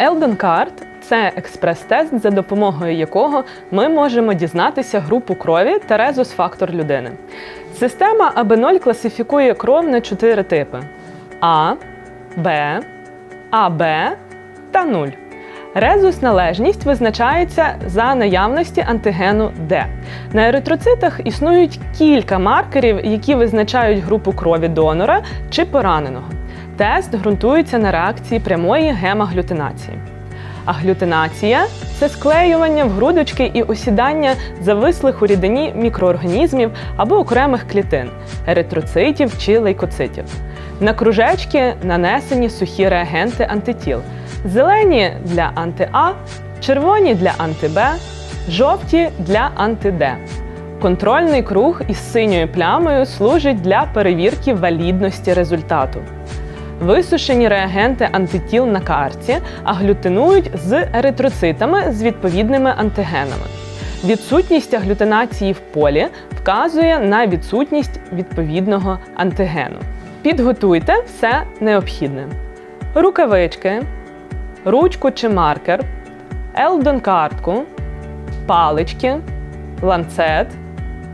Eldon Card – це експрес-тест, за допомогою якого ми можемо дізнатися групу крові та резус-фактор людини. Система АБ0 класифікує кров на чотири типи: А, Б, АБ та 0. Резус належність визначається за наявності антигену Д. На еритроцитах існують кілька маркерів, які визначають групу крові донора чи пораненого. Тест ґрунтується на реакції прямої гемаглютинації. Аглютинація це склеювання в грудочки і осідання завислих у рідині мікроорганізмів або окремих клітин еритроцитів чи лейкоцитів. На кружечки нанесені сухі реагенти антитіл. Зелені для анти-А, червоні для анти-Б, жовті для анти-Д. Контрольний круг із синьою плямою служить для перевірки валідності результату. Висушені реагенти антитіл на карті аглютинують з еритроцитами з відповідними антигенами. Відсутність аглютинації в полі вказує на відсутність відповідного антигену. Підготуйте все необхідне: рукавички, ручку чи маркер, елдон картку, палички, ланцет,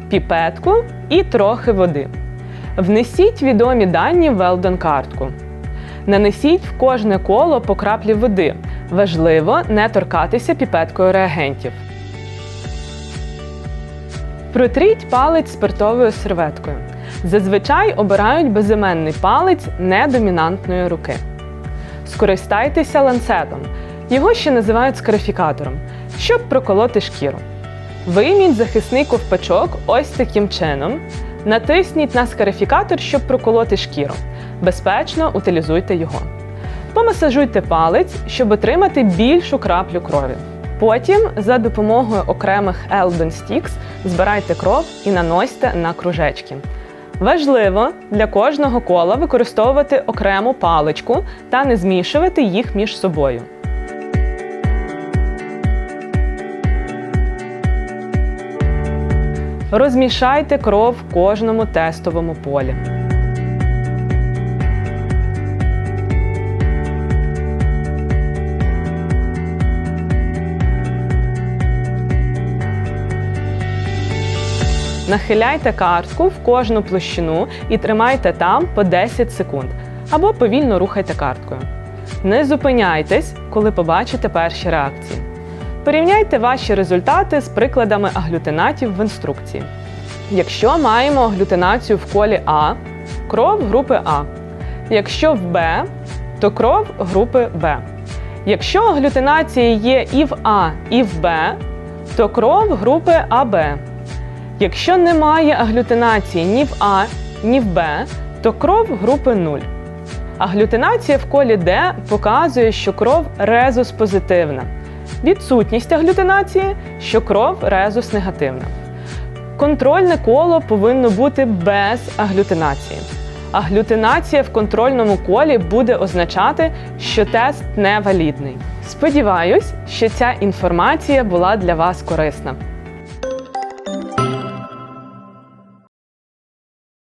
піпетку і трохи води. Внесіть відомі дані в елдон картку. Нанесіть в кожне коло по краплі води. Важливо не торкатися піпеткою реагентів. Протріть палець спиртовою серветкою. Зазвичай обирають безіменний палець недомінантної руки. Скористайтеся ланцетом. Його ще називають скарифікатором, щоб проколоти шкіру. Вийміть захисний ковпачок ось таким чином. Натисніть на скарифікатор, щоб проколоти шкіру. Безпечно утилізуйте його. Помасажуйте палець, щоб отримати більшу краплю крові. Потім, за допомогою окремих Eldon Sticks, збирайте кров і наносьте на кружечки. Важливо для кожного кола використовувати окрему паличку та не змішувати їх між собою. Розмішайте кров в кожному тестовому полі. Нахиляйте картку в кожну площину і тримайте там по 10 секунд або повільно рухайте карткою. Не зупиняйтесь, коли побачите перші реакції. Порівняйте ваші результати з прикладами аглютинатів в інструкції. Якщо маємо аглютинацію в колі А, кров групи А. Якщо в Б, то кров групи Б. Якщо аглютинація є і в А, і в Б, то кров групи АБ. Якщо немає аглютинації ні в А, ні в Б, то кров групи 0. Аглютинація в колі Д показує, що кров резус позитивна. Відсутність аглютинації, що кров резус негативна. Контрольне коло повинно бути без аглютинації. Аглютинація в контрольному колі буде означати, що тест невалідний. Сподіваюсь, що ця інформація була для вас корисна.